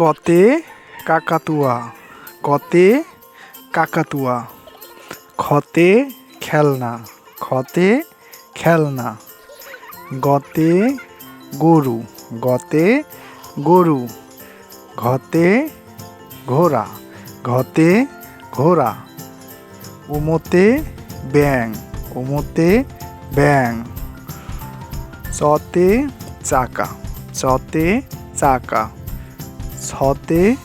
কতে কাকাতুয়া কতে কাকাতুয়া। খতে খেলনা খতে খেলনা। গতে গরু গতে গরু। ঘতে ঘোড়া ঘতে ঘোড়া। উমতে ব্যাং উমতে ব্যাং। চতে চাকা চতে চাকা। ছতে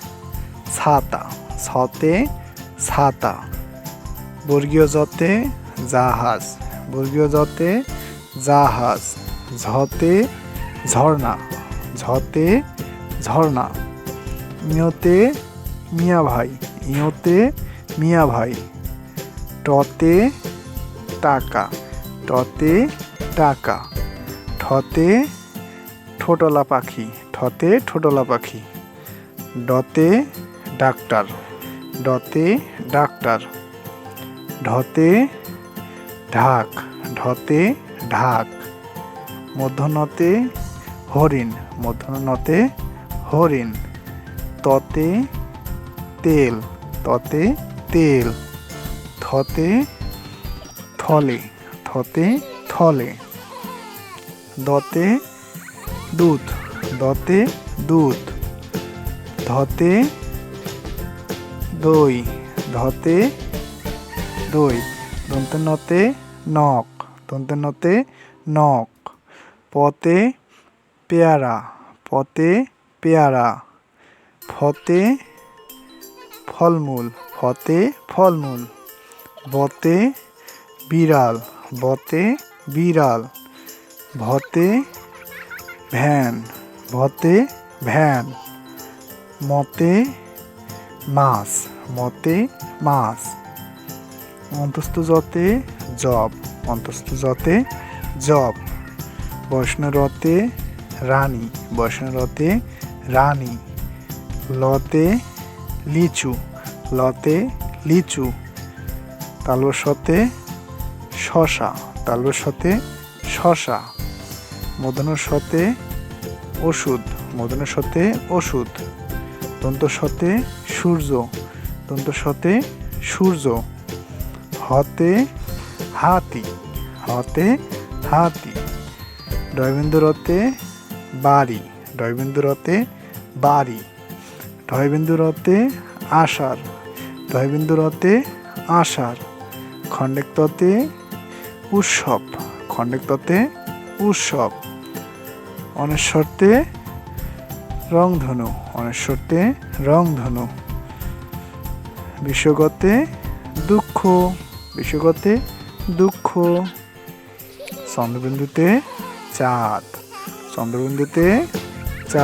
ছাতা ছতে ছাতা বর্গীয় জতে জাহাজ, বর্গীয় জতে জাহাজ, ঝতে ঝর্ণা ঝতে ঝর্ণা। ইয়তে মিয়া ভাই ইয়তে মিয়া ভাই। টতে টাকা টতে টাকা। ঠতে ঠোঁটলা পাখি, ঠতে ঠোঁটলা পাখি। ডতে ডাক্তার ডতে ডাক্তার, ঢতে ঢাক ঢতে ঢাক, মধ্যনতে হরিণ মধ্যনতে হরিণ, ততে তেল ততে তেল, থতে থলে থতে থলে, দতে দুধ দতে দুধ। ধতে দই ধতে দই দন্তে নতে নখ দন্তে নতে নখ, পতে পেয়ারা পতে পেয়ারা, ফতে ফলমূল ফতে ফলমূল, বতে বিড়াল বতে বিড়াল, ভতে ভ্যান ভতে ভ্যান। মতে মাছ মতে মাছ অন্তস্থ যতে জব, অন্তস্থ যতে জব। বৈষ্ণরতে রানী বৈষ্ণরতে রানী। লতে লিচু লতে লিচু। তালবসতে শশা তালবসতে শশা। মদনের সতে ওষুধ মদনের সতে ওষুধ। দন্ত সতে সূর্য দন্ত সতে সূর্য, হতে হাতি হতে হাতি ডয়বিন্দুরতে বাড়ি ডয়বিন্দুরতে বাড়ি ঢয়বিন্দুরতে আষাঢ় ঢয়বিন্দুরতে আষাঢ় খণ্ডেক্ততে উৎসব খণ্ডেক্ততে উৎসব অনেশ্বরতে রংধনু অনেশ্বরতে রংধনু। বিশ্বগতে দুঃখ বিশ্বগতে দুঃখ। চন্দ্রবিন্দুতে চাঁদ চন্দ্রবিন্দুতে চাঁদ।